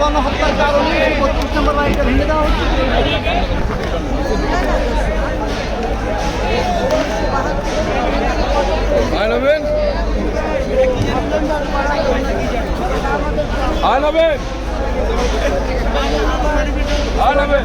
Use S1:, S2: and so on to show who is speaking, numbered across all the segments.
S1: গণহত্যার কারণে বত্রিশ নম্বর বাড়িটা ভেঙে দেওয়া হচ্ছে। আনবেন আনবেন আনবেন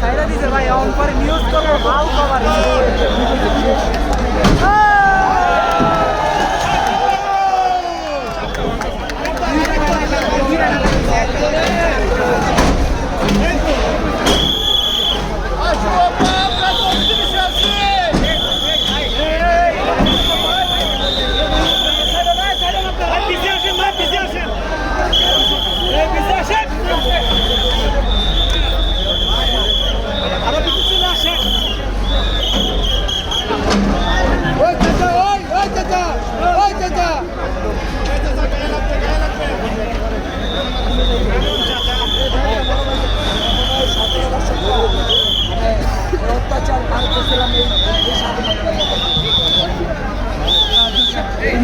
S1: সাইডা দিছে ভাই অন করে নিউজ করব ভালো খবর করতেছিলাম এই